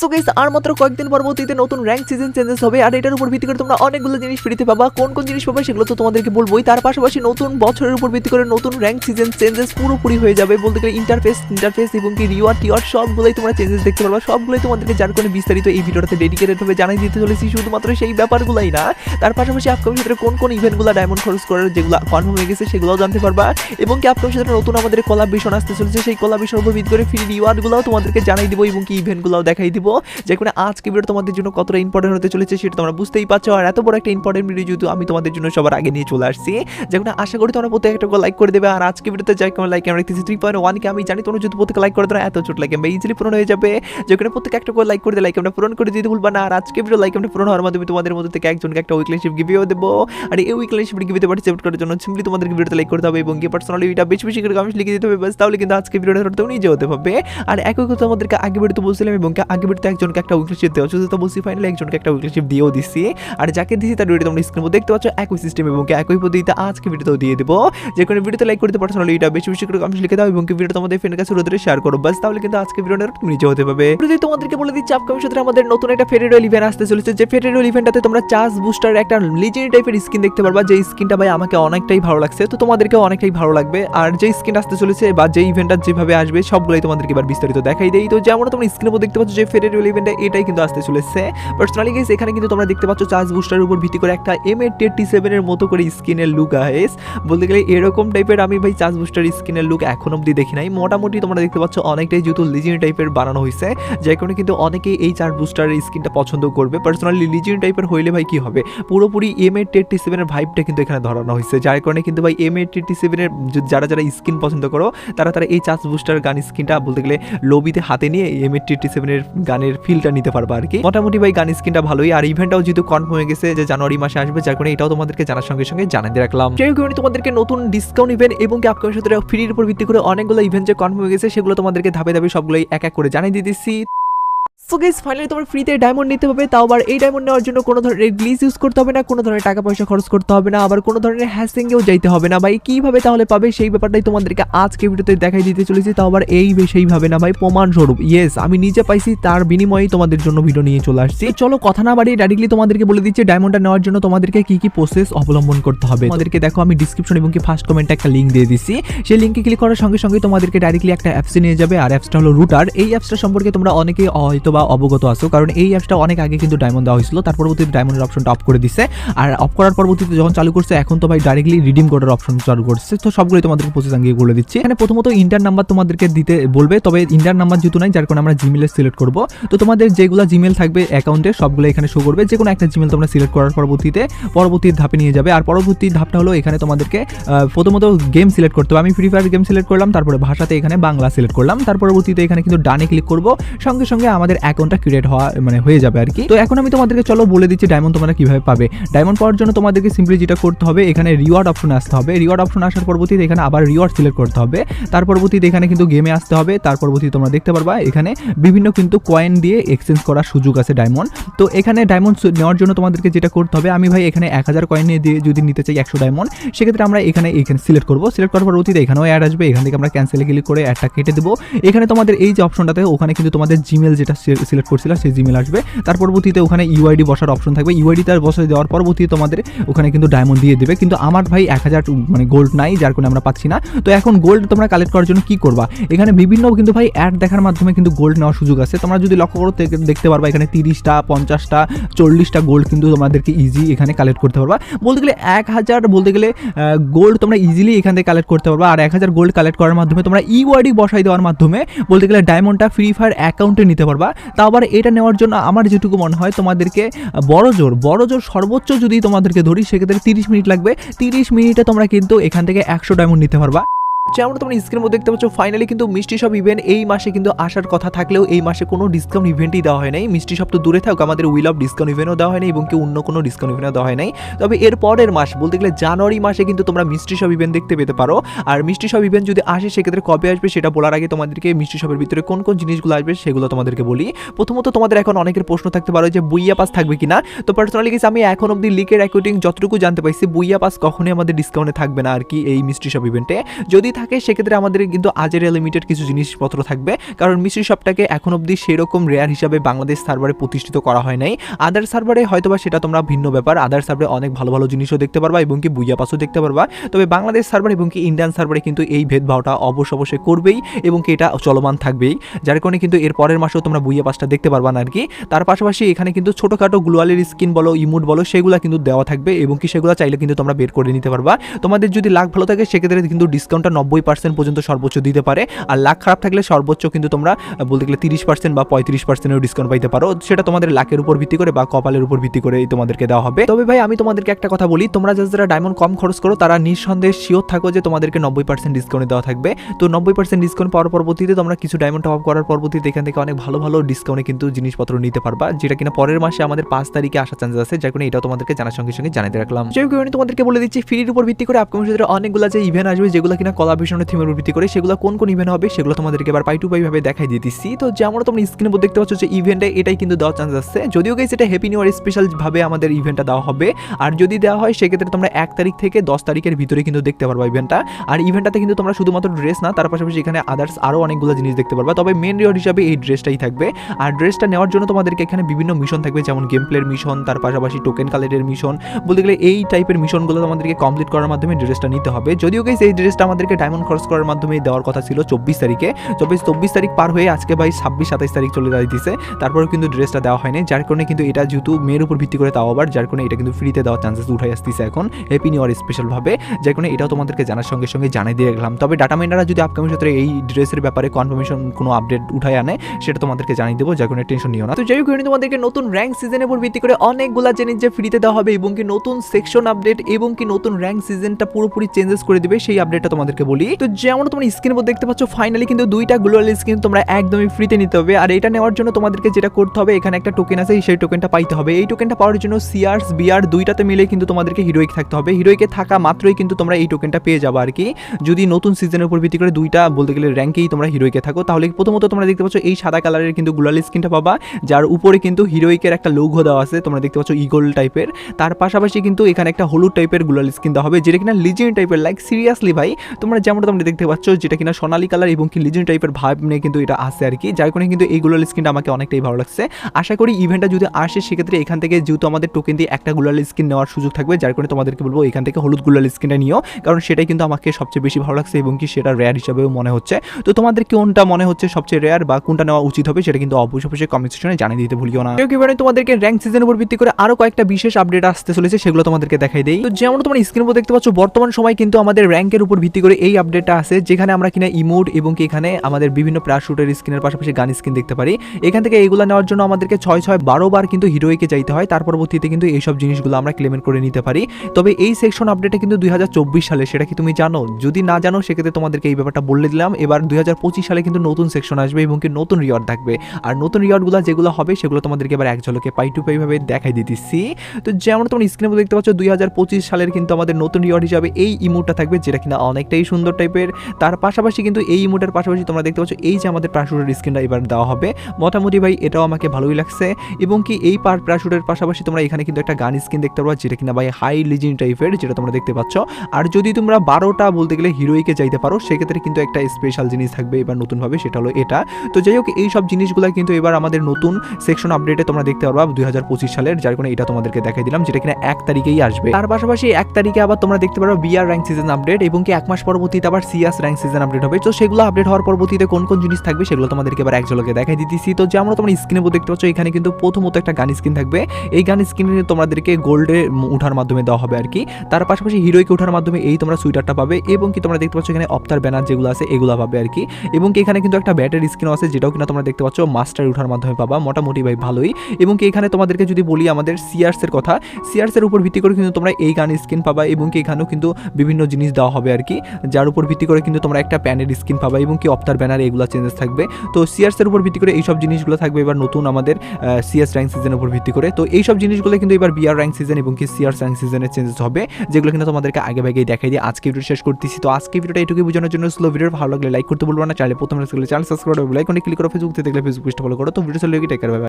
So guys আর মাত্র কয়েকদিন পরবর্তীতে নতুন র্যাঙ্ক সিজন চেঞ্জেস হবে, আর এটার উপর ভিত্তি করে তোমরা অনেকগুলো জিনিস ফ্রিতে পাবা। কোন কোন জিনিস পাবা সেগুলো তো তোমাদেরকে বলবোই। তার পাশাপাশি নতুন বছরের উপর ভিত্তি করে নতুন র্যাঙ্ক সিজন চেঞ্জেস পুরোপুরি হয়ে যাবে বলতে গেলে ইন্টারফেস ইন্টারফেস এবং কি রিওয়ার্ড টিওয়ার্ড সবগুলোই তোমরা চেঞ্জেস দেখতে সবগুলোই তোমাদেরকে বিস্তারিত এই ভিডিওটাতে ডেডিকেটেড ভাবে জানাই দিতে চলেছি। শুধুমাত্র সেই ব্যাপারগুলোই না, তার পাশাপাশি আপকামিং ক্ষেত্রে কোন কোন ইভেন্টগুলো ডায়মন্ড খরচ করার যেগুলো কনফার্ম হয়ে গেছে সেগুলোও জানতে পারবা। এবং কি আপকামিং ক্ষেত্রে নতুন আমাদের কোলাবিশন আসতে চলেছে। সেই কোলাবিশনের উপর ভিত্তি করে ফ্রি রিওয়ার্ডগুলোও তোমাদেরকে জানাই দিব এবং কি ইভেন্টগুলোও দেখাই দিব। যে কোনো আজকে ভিডিও তোমাদের জন্য কতটা ইম্পর্টেন্ট হতে চলেছে সেটা তোমরা বুঝতেই পারছ। আর এত বড় একটা ইম্পর্টেন্ট ভিডিও যেহেতু আমি তোমাদের জন্য সবার আগে নিয়ে চলে আসছি। যে কোনো আশা করি তোমরা প্রত্যেক একটা লাইক করে দেবে। আর আজকে ভিডিওতে যাই কেমন লাইক আমরা থ্রি পয়েন্ট ওয়ানকে আমি জানি তোমরা যদি প্রত্যেক লাইক করে দেওয়া এত ছোট লাইক আমরা ইজিলি পূরণ হয়ে যাবে। যেখানে প্রত্যেক একটা করে লাইক করে দিয়ে লাইক আমরা পূরণ করে দিতে ভুলবা না। আর আজকে ভিডিও লাইক আমরা পূরণ হওয়ার মাধ্যমে তোমাদের মধ্যে থেকে একজনকে একটা উইকলিশিপ গিভিও দেবো। আর এই উইকলিশিপ গিভিতে পার্টিসিপেট করার জন্য সিম্পলি তোমাদেরকে ভিডিওতে লাইক করতে হবে এবং কি পার্সোনালি এটা বেশি বেশি করে কমেন্ট লিখে দিতে হবে। বাস তাহলে কিন্তু আজকে ভিডিওটা ধরতে নিজে হতে হবে। আর একই কথা আমাদেরকে আগে ভিডিওতে বলছিলাম এবং আগে ভিডিওতে একজনকে একটা উইকলিশিপ দেওয়া শুধু তো বলছি ফাইনালি একজনকে একটা উইকলিশিপ দিয়েও দিচ্ছি আর যাকে দিচ্ছি তার ভিডিও তোমরা স্ক্রিনে দেখতে পাচ্ছ, একই সিস্টেম এবং একই পদ্ধতিতে আজকে ভিডিওতেও দিয়ে দেবো। যে কোনো ভিডিওতে লাইক করতে পার্সোনালি এটা বেশি বেশি করে কমেন্ট লিখে দাও এবং ভিডিও তোমাদের ফ্রেন্ডের কাছে রোদরে শেয়ার করো। বাস তাহলে কিন্তু আজকে ভিডিওটা তুমি নিজে হতে পারবে। যদি তোমাদেরকে বলে দিচ্ছি আপকামিং সূত্রে আমাদের নতুন একটা ফেডারেল ইভেন্ট আসতে চলেছে, যে ফেডারেল ইভেন্টটাতে তোমরা চার্জ বুস্টার একটা লিজেন্ড টাইপের স্কিন দেখতে পারবা। যে স্কিনটা ভাই আমাকে অনেকটাই ভালো লাগছে, তো তোমাদেরকে অনেকটাই ভালো লাগবে। আর যে স্কিন আসতে চলেছে বা যে ইভেন্টটা যেভাবে আসবে, সবগুলোই তোমাদেরকে এবার বিস্তারিত দেখাই দেই। তো যেমন তোমরা স্ক্রিনের উপর দেখতে পাচ্ছ, যে ফেডারেল ইভেন্টটা এটাই কিন্তু আসতে চলেছে। পার্সোনালি গেস এখানে কিন্তু তোমরা দেখতে পাচ্ছ চার্জ বুস্টারের উপর ভিত্তি করে একটা এম এ টেটি সেভেনের মতো করে স্কিনের লুক আহেস বলতে গেলে এরকম টাইপের আমি ভাই চার্জ বুস্টার স্কিনের লুক এখন অব্দি দেখি নাই। মোটামুটি তোমরা দেখতে পাচ্ছ অনেকটাই যেহেতু লিজেন্ড টাইপের বানানো হয়েছে। যার কারণে কিন্তু অনেকেই এই চার্জ বুস্টারের স্কিনটা পছন্দ করবে। পার্সোনালি লিজেন্ড টাইপের হইলে ভাই কি হবে? পুরোপুরি এম এ টেটি সেভেনের ভাইবটা কিন্তু এখানে ধরানো হয়েছে। যার কারণে কিন্তু ভাই এম এ টেটি সেভেনের যারা যারা স্কিন পছন্দ করো, তারা তারা এই চার্জ বুস্টার গান স্কিনটা বলতে গেলে লবিতে হাতে নিয়ে এম এ টেটি সেভেনের গানের ফিলটা নিতে পারবা আর কি। মোটামুটি ভাই গান স্কিনটা ভালোই। আর ইভেন্টটাও যেহেতু কনফার্ম হয়ে গেছে যে জানুয়ারি মাসে আসবে, যার কারণে এটাও তোমাদেরকে জানার সঙ্গে সঙ্গে জানিয়ে রাখলাম। সেই তোমাদেরকে নতুন ডিসকাউন্ট ইভেন্ট এবং আপকামিং সাথে ফ্রির উপর ভিত্তি করে অনেকগুলো ইভেন্ট যে কনফার্ম হয়ে গেছে, সেগুলো তোমাদেরকে ধাপে ধাপে সবগুলোই এক এক করে জানিয়ে দিয়ে দিচ্ছি। সো গাইস ফাইনালি তোমার ফ্রিতে ডায়মন্ড নিতে হবে, তাও আবার এই ডায়মন্ড নেওয়ার জন্য কোনো ধরনের গ্লিজ ইউজ করতে হবে না, কোনো ধরনের টাকা পয়সা খরচ করতে হবে না, আবার কোনো ধরনের হ্যাসিংয়েও যাইতে হবে না ভাই। কীভাবে তাহলে পাবে? সেই ব্যাপারটাই তোমাদেরকে আজকে ভিডিওতে দেখাই দিতে চলেছি, তাও আবার এই সেইভাবে না ভাই প্রমাণ স্বরূপ ইয়েস আমি নিজে পাইছি, তার বিনিময়েই তোমাদের জন্য ভিডিও নিয়ে চলে আসছি। চলো কথা না বাড়িয়ে ডাইরেক্টলি তোমাদেরকে বলে দিচ্ছি ডায়মন্ডটা নেওয়ার জন্য তোমাদেরকে কি কি প্রসেস অবলম্বন করতে হবে। তোমাদেরকে দেখো, আমি ডিসক্রিপশন এবং কি ফার্স্ট কমেন্টে একটা লিঙ্ক দিয়ে দিচ্ছি। সেই লিঙ্কে ক্লিক করার সঙ্গে সঙ্গে তোমাদেরকে ডাইরেক্টলি একটা অ্যাপসে নিয়ে যাবে, আর অ্যাপসটা হলো রুটার এই অ্যাপসটা সম্পর্কে তোমরা অনেকেই হয়তো বা অবগত আছো। কারণ এই অ্যাপসটা অনেক আগে কিন্তু ডায়মন্ড দেওয়া হয়েছিল। তার পরবর্তীতে ডায়মন্ডের অপশনটা অফ করে দিছে। আর অফ করার পরবর্তীতে যখন চালু করছে, এখন তো ভাই ডাইরেক্টলি রিডিম কোডের অপশন চালু করছে। তো সবগুলোই তোমাদেরকে প্রসেস আগে বলে দিচ্ছি। এখানে প্রথমত ইন্টার নাম্বার তোমাদেরকে দিতে বলবে। তবে ইন্টার নাম্বার যেহেতু নাই, যার কারণে আমরা জিমেলে সিলেক্ট করব। তো তোমাদের যেগুলো জিমেল থাকবে অ্যাকাউন্টে সবগুলো এখানে শো করবে। যে কোনো একটা জিমেল তোমরা সিলেক্ট করার পরবর্তীতে, পরবর্তী ধাপে নিয়ে যাবে। আর পরবর্তী ধাপটা হলো এখানে তোমাদেরকে প্রথমত গেম সিলেক্ট করতে হবে। আমি ফ্রি ফায়ার গেম সিলেক্ট করলাম, তারপরে ভাষাতে এখানে বাংলা সিলেক্ট করলাম। তার পরবর্তীতে এখানে কিন্তু ডানে ক্লিক করব। সঙ্গে সঙ্গে আমাদের অ্যাকাউন্টটা ক্রিয়েট হওয়া মানে হয়ে যাবে আর কি। তো এখন আমি তোমাদেরকে, চলো বলে দিচ্ছি ডায়মন্ড তোমরা কীভাবে পাবে। ডায়মন্ড পাওয়ার জন্য তোমাদেরকে সিম্পলি যেটা করতে হবে, এখানে রিওয়ার্ড অপশন আসতে হবে। রিওয়ার্ড অপশন আসার পরবর্তীতে এখানে আবার রিওয়ার্ড সিলেক্ট করতে হবে। তার পরবর্তীতে এখানে কিন্তু গেমে আসতে হবে। তার পরবর্তীতে তোমরা দেখতে পারবা, এখানে বিভিন্ন কিন্তু কয়েন দিয়ে এক্সচেঞ্জ করার সুযোগ আছে ডায়মন্ড তো এখানে ডায়মন্ড নেওয়ার জন্য তোমাদেরকে যেটা করতে হবে, আমি ভাই এখানে এক হাজার কয়েন দিয়ে যদি নিতে চাই একশো ডায়মন্ড সেক্ষেত্রে আমরা এখানে এখানে সিলেক্ট করব। সিলেক্ট করার পরবর্তীতে এখানেও অ্যাড আসবে। এখান থেকে আমরা ক্যান্সেলে ক্লিক করে অ্যাডটা কেটে দেবো। এখানে তোমাদের এই যে অপশনটাতে ওখানে কিন্তু তোমাদের জিমেল যেটা সিলেক্ট করছিল, সেই জিমেল আসবে। তার পরবর্তীতে ওখানে ইউআইডি বসার অপশন থাকবে। ইউআইডি তার বসে দেওয়ার পরবর্তীতে তোমাদের ওখানে কিন্তু ডায়মন্ড দিয়ে দেবে। কিন্তু আমার ভাই এক হাজার মানে গোল্ড নাই, যার কারণে আমরা পাচ্ছি না। তো এখন গোল্ড তোমরা কালেক্ট করার জন্য কি করবা? এখানে বিভিন্ন কিন্তু ভাই অ্যাড দেখার মাধ্যমে কিন্তু গোল্ড নেওয়ার সুযোগ আছে। তোমরা যদি লক্ষ্য করো দেখতে পারবা এখানে তিরিশটা, পঞ্চাশটা, চল্লিশটা গোল্ড কিন্তু তোমাদেরকে ইজি এখানে কালেক্ট করতে পারবা। বলতে গেলে এক হাজার বলতে গেলে গোল্ড তোমরা ইজিলি এখান থেকে কালেক্ট করতে পারবা। আর এক হাজার গোল্ড কালেক্ট করার মাধ্যমে তোমরা ইউআইডি বসাই দেওয়ার মাধ্যমে বলতে গেলে ডায়মন্ডটা ফ্রি ফায়ার অ্যাকাউন্টে নিতে পারবা। তা আবার এটা নেওয়ার জন্য আমার যেটুকু মনে হয় তোমাদেরকে বড় জোর বড় জোর সর্বোচ্চ যদি তোমাদেরকে ধরি, সেক্ষেত্রে তিরিশ মিনিট লাগবে। তিরিশ মিনিটে তোমরা কিন্তু এখান থেকে একশো ডায়মন্ড নিতে পারবা। যেমন তোমরা স্ক্রিনের মধ্যে দেখতে পাচ্ছ ফাইনালি কিন্তু মিষ্টি সব ইভেন্ট এই মাসে কিন্তু আসার কথা থাকলেও এই মাসে কোনো ডিসকাউন্ট ইভেন্টই দেওয়া হয় নাই। মিষ্টি সব তো দূরে থাকুক আমাদের উইল অফ ডিসকাউন্ট ইভেন্টও দেওয়া হয় এবং কি অন্য কোনো ডিসকাউন্ট ইভেন্টও দেওয়া হয় নাই। তবে এর পরের মাস, বলতে গেলে জানুয়ারি মাসে কিন্তু তোমরা মিষ্টি সব ইভেন্ট দেখতে পেতে পারো। আর মিষ্টি সব ইভেন্ট যদি আসে, সেক্ষেত্রে কবে আসবে সেটা বলার আগে তোমাদেরকে মিষ্টি সবের ভিতরে কোন কোন জিনিসগুলো আসবে সেগুলো তোমাদেরকে বলি। প্রথমত তোমাদের এখন অনেকের প্রশ্ন থাকতে পারো যে বুইয়া পাস থাকবে কিনা? তো পার্সোনালি গেছে আমি এখন অব্দি লিকের অ্যাকর্ডিং যতটুকু জানতে পাইছি বুইয়া পাস কখনোই আমাদের ডিসকাউন্টে থাকবে না আর কি এই মিষ্টি সব ইভেন্টে যদি থাকে, সেক্ষেত্রে আমাদের কিন্তু আজের লিমিটেড কিছু জিনিসপত্র থাকবে। কারণ মিস্ট্রি শপটাকে এখন অবধি সেরকম রেয়ার হিসাবে বাংলাদেশ সার্ভারে প্রতিষ্ঠিত করা হয় নাই। আদার সার্ভারে হয়তোবা সেটা তোমরা ভিন্ন ব্যাপার। আদার সার্ভারে অনেক ভালো ভালো জিনিসও দেখতে পারবা এবং কি বুইয়া পাসও দেখতে পারবা। তবে বাংলাদেশ সার্ভার এবং কি ইন্ডিয়ান সার্ভারে কিন্তু এই ভেদভাবটা অবশ্য, অবশ্যই করবেই এবং কি এটা চলমান থাকবেই। যার কারণে কিন্তু এর পরের মাসেও তোমরা বুইয়া পাসটা দেখতে পারবা না আর কি তার পাশাপাশি এখানে কিন্তু ছোটোখাটো গ্লোয়ালের স্কিন বলো ইমোট বলো, সেগুলো কিন্তু দেওয়া থাকবে এবং কি সেগুলো চাইলে কিন্তু তোমরা বের করে নিতে পারবা। তোমাদের যদি লাখ ভালো থাকে, সেক্ষেত্রে কিন্তু ডিসকাউন্টটা পার্সেন্ট পর্যন্ত সর্বোচ্চ দিতে পারে। আর লাখ খারাপ থাকলে সর্বোচ্চ কিন্তু তোমরা বলতে গেলে তিরিশ পার্সেন্ট বা পঁয়ত্রিশ পার্সেন্টের ডিসকাউন্ট পাইতে পারো। সেটা তোমাদের লাখের উপর ভিত্তি করে বা কপালের উপর ভিত্তি করে তোমাদেরকে দেওয়া হবে। তবে ভাই, আমি তোমাদেরকে একটা কথা বলি। তোমরা যারা যারা ডায়মন্ড কম খরচ করো, তারা নিঃসন্দেহে শিওর থাকো যে তোমাদেরকে নব্বই পার্সেন্ট ডিসকাউন্ট দেওয়া থাকবে। তো নব্বই পার্সেন্ট ডিসকাউন্ট পাওয়ার পরবর্তীতে তোমরা কিছু ডায়মন্ড টপ আপ করার পরবর্তীতে এখান থেকে অনেক ভালো ভালো ডিসকাউন্টে কিন্তু জিনিসপত্র নিতে পারবা, যেটা কিনা পরের মাসে আমাদের পাঁচ তারিখে আসার চান্সেস আছে। যার কারণে এটাও তোমাদেরকে জানার সঙ্গে সঙ্গে জানাতে রাখলাম। যাই হোক তোমাদেরকে বলে দিচ্ছি ফ্রির উপর ভিত্তি করে আপকামিং অনেকগুলো যে ইভেন্ট আসবে, যেগুলো কিনা কলাভিশনের থিমের উপর ভিত্তি করে সেগুলো কোন কোন ইভেন্ট হবে সেগুলো তোমাদেরকে এবার পাই টু পাই ভাবে দেখাই দিতেছি। তো যেমন তোমরা স্ক্রিনে দেখতে পাচ্ছ যে ইভেন্টে এটাই কিন্তু দেওয়ার চান্স আছে। যদিও গাইস এটা হ্যাপি নিউ ইয়ার স্পেশাল ভাবে আমাদের ইভেন্টটা দেওয়া হবে। আর যদি দেওয়া হয় সেক্ষেত্রে তোমরা এক তারিখ থেকে দশ তারিখের ভিতরে কিন্তু দেখতে পারবা ইভেন্টটা আর ইভেন্টটাতে কিন্তু তোমরা শুধুমাত্র ড্রেস না, তার পাশাপাশি এখানে আদার্স আরও অনেকগুলো জিনিস দেখতে পারবা। তবে মেন রিওয়ার্ড হিসাবে এই ড্রেসটাই থাকবে। আর ড্রেসটা নেওয়ার জন্য তোমাদেরকে এখানে বিভিন্ন মিশন থাকবে, যেমন গেম প্লের মিশন তার পাশাপাশি টোকেন কালেক্টের মিশন বলতে গেলে এই টাইপের মিশনগুলো তোমাদেরকে কমপ্লিট করার মাধ্যমে ড্রেসটা নিতে হবে। যদিও গাইস এই ড্রেসটা আমাদেরকে ডায়মন্ড খরচ করার মাধ্যমে দেওয়ার কথা ছিল চব্বিশ তারিখে। চব্বিশ চব্বিশ তারিখ পার হয়ে আজকে ভাই ছাব্বিশ, সাতাইশ তারিখ চলে যাইতেছে। তারপরেও কিন্তু ড্রেসটা দেওয়া হয়নি। যার কারণে কিন্তু এটা যেহেতু মেয়ের উপর ভিত্তি করে তাও আবার, যার কারণে এটা কিন্তু ফ্রিতে দেওয়ার চান্সেস উঠাই আসতেছে এখন। হ্যাপি নিউ ইয়ার স্পেশালভাবে যার কারণে এটাও তোমাদেরকে জানার সঙ্গে সঙ্গে জানিয়ে দিয়ে রাখলাম। তবে ডাটা মাইনাররা যদি আপকামিং সূত্রে এই ড্রেসের ব্যাপারে কনফার্মেশন কোনো আপডেট উঠায় আনে, সেটা তোমাদেরকে জানিয়ে দেবো। যার কারণে টেনশন নিও না। তো যাই হোক তোমাদেরকে নতুন র্যাঙ্ক সিজনের উপর ভিত্তি করে অনেকগুলা জিনিস যে ফ্রিতে দেওয়া হবে এবং কি নতুন সেকশন আপডেট এবং কি নতুন র্যাঙ্ক সিজনটা পুরোপুরি চেঞ্জেস করে দিবে, সেই আপডেটটা তোমাদেরকে বলি, তো যেমন তোমরা স্ক্রিনের মধ্যে দেখতে পাচ্ছ ফাইনালি কিন্তু দুইটা গ্লোয়াল স্ক্রিন তোমরা একদমই ফ্রিতে নিতে হবে। আর এটা নেওয়ার জন্য তোমাদেরকে যেটা করতে হবে, এখানে একটা টোকেন আছে, সেই টোকেনটা পাইতে হবে। এই টোকেনটা পাওয়ার জন্য সিআরস বিআর দুইটাতে মিলে কিন্তু তোমাদেরকে হিরোইক থাকতে হবে। হিরোইকে থাকা মাত্রই কিন্তু তোমরা এই টোকেনটা পেয়ে যাবে আর কি। যদি নতুন সিজনের উপর ভিত্তি করে দুইটা বলতে গেলে র্যাঙ্কেই তোমরা হিরোইকে থাকো, তাহলে প্রথমত তোমরা দেখতে পাচ্ছ, এই সাদা কালারের কিন্তু গ্লোয়াল স্ক্রিনটা পাবা, যার উপরে কিন্তু হিরোইকের একটা লোগো দেওয়া আছে, তোমরা দেখতে পাচ্ছ ইগল টাইপের তার পাশাপাশি কিন্তু এখানে একটা হলুদ টাইপের গ্লোয়াল স্কিন দেওয়া হবে, যেটা কিনা লিজেন্ড টাইপের লাইক সিরিয়াসলি ভাই, তোমরা যেমন তোমরা দেখতে পাচ্ছ, যেটা কিনা সোনালি কালার এবং কি লিজেন্ড টাইপের ভাব নিয়ে কিন্তু এটা আসে আর কি, যার কারণে কিন্তু এই গ্লোয়াল স্কিনটা আমাকে অনেকটাই ভালো লাগছে। আশা করি ইভেন্টটা যদি আসে, সেক্ষেত্রে এখান থেকে যেহেতু আমাদের টোকেন দিয়ে একটা গ্লোয়াল স্কিন নেওয়ার সুযোগ থাকবে, যার কারণে তোমাদেরকে বলব এখান থেকে হলুদ গ্লোয়াল স্কিনটা নিও, কারণ সেটাই কিন্তু আমাকে সবচেয়ে বেশি ভালো লাগছে এবং কি সেটা রেয়ার হিসাবেও মনে হচ্ছে। তো তোমাদের কোনটা মনে হচ্ছে সবচেয়ে রেয়ার বা কোনটা নেওয়া উচিত হবে, সেটা কিন্তু অবশ্যই অবশ্যই কমেন্ট সেকশনে জানিয়ে দিতে ভুলিও না। এবারে তোমাদেরকে র্যাঙ্ক সিজনের উপর ভিত্তি করে আরও কয়েকটা বিশেষ আপডেট আসতে চলেছে, সেগুলো তোমাদেরকে দেখাই দেই। তো যেমন তোমরা স্ক্রিন উপর দেখতে পাচ্ছ, বর্তমান সময় কিন্তু আমাদের র্যাঙ্কের উপর ভিত্তি করে আপডেটটা আছে, যেখানে আমরা কিনা ইমোট এবং কি এখানে আমাদের বিভিন্ন প্যারাশুটের স্কিনের পাশাপাশি গান স্কিন দেখতে পারি। এখান থেকে এইগুলো নেওয়ার জন্য আমাদেরকে ছয় ছয় বারো বার কিন্তু হিরোইকে যাইতে হয়। তার পরবর্তীতে কিন্তু এইসব জিনিসগুলো আমরা ক্লেমেন্ট করে নিতে পারি। তবে এই সেকশন আপডেটটা কিন্তু দুই হাজার চব্বিশ সালে, সেটা কি তুমি জানো? যদি না জানো, সেক্ষেত্রে তোমাদেরকে এই ব্যাপারটা বলে দিলাম। এবার দুই হাজার পঁচিশ সালে কিন্তু নতুন সেকশন আসবে এবং কি নতুন রিওয়ার্ড থাকবে। আর নতুন রিওয়ার্ডগুলো যেগুলো হবে, সেগুলো তোমাদেরকে এবার এক ঝলকে পাই টু পাইভাবে দেখাই দিতেছি। তো যেমন তোমরা স্ক্রিনে দেখতে পাচ্ছ, দুই হাজার পঁচিশ সালের কিন্তু আমাদের নতুন রিওয়ার্ড হিসাবে এই ইমোটটা থাকবে, যেটা কিনা অনেকটাই সুন্দর টাইপের তার পাশাপাশি কিন্তু এই ইমোটের পাশাপাশি তোমরা দেখতে পাচ্ছ, এই যে আমাদের প্রাশুটের স্ক্রিনটা এবার দেওয়া হবে। মোটামুটি ভাই, এটাও আমাকে ভালোই লাগছে। এবং কি এই পার প্রাশুটের পাশাপাশি তোমরা এখানে কিন্তু একটা গান স্কিন দেখতে পারবা, যেটা কিনা ভাই হাই লিজিন টাইপের যেটা তোমরা দেখতে পাচ্ছ। আর যদি তোমরা বারোটা বলতে গেলে হিরোইকে যাইতে পারো, সেক্ষেত্রে কিন্তু একটা স্পেশাল জিনিস থাকবে এবার নতুনভাবে, সেটা হলো এটা। তো যাই হোক, এই সব জিনিসগুলো কিন্তু এবার আমাদের নতুন সেকশন আপডেটে তোমরা দেখতে পারবা, দুই সালের, যার কারণে এটা তোমাদেরকে দেখাই দিলাম, যেটা কিনা এক তারিখেই আসবে। তার পাশাপাশি এক তারিখে আবার তোমরা দেখতে পারো বিআর র্যাঙ্ক সিজন আপডেট এবং কি এক মাস পরবর্তীতে আবার সিএস র্যাঙ্ক সিজন আপডেট হবে। তো সেগুলো আপডেট হওয়ার পরবর্তীতে কোন কোন জিনিস থাকবে সেগুলো তোমাদেরকে এবার এক ঝলকে দেখাই দিতেছি। তো যেমন তোমরা স্ক্রিনে দেখতে পাচ্ছ, এখানে কিন্তু প্রথমত একটা গান স্ক্রিন থাকবে। এই গান স্ক্রিনে তোমাদেরকে গোল্ডে উঠার মাধ্যমে দেওয়া হবে আর কি তার পাশাপাশি হিরোইকে ওঠার মাধ্যমে এই তোমরা সুইটারটা পাবে এবং কি তোমরা দেখতে পাচ্ছ এখানে অফতার ব্যানার যেগুলো আছে, এগুলো পাবে আর কি এবং কি এখানে কিন্তু একটা ব্যাটারি স্ক্রিনও আছে, যেটাও কিনা তোমরা দেখতে পাচ্ছ মাস্টার উঠার মাধ্যমে পাবা। মোটামুটি ভাই ভালোই। এবং কি এখানে তোমাদেরকে যদি বলি আমাদের সিয়ার্স এর কথা সিয়ার্স এর উপর ভিত্তি করে কিন্তু তোমরা এই গান স্ক্রিন পাবা এবং কি এখানেও কিন্তু বিভিন্ন জিনিস দেওয়া হবে আর কি যার উপর ভিত্তি করে কিন্তু তোমরা একটা প্যানের স্ক্রিন পাবা এবং কি অফতার ব্যানার এগুলো চেঞ্জেস থাকবে। তো সিয়ার্স এর উপর ভিত্তি করে এইসব জিনিসগুলো থাকবে এবার নতুন আমাদের সিএস র্যাঙ্ক সিজনের উপর ভিত্তি করে। তো এইসব জিনিসগুলো কিন্তু এবার বিআর র্যাঙ্ক সিজন এবং কি সিআর র্যাঙ্ক সিজনে চেঞ্জেস হবে, যেগুলো কিন্তু তোমাদেরকে আগে ভাগেই দেখাই দিয়ে আজকে ভিডিও শেষ করতেছি। তো আজকে ভিডিওটা এটুকুই বোঝানোর জন্য স্লো ভিডিও ভালো লাগলে লাইক করতে বলব না চাইলে প্রথমে চ্যানেল সাবস্ক্রাইব লাইক ক্লিক করো ফেসবুক থেকে দেখলে ফেসবুক পেজটা ফলো করো। তো ভিডিও চলে টেকার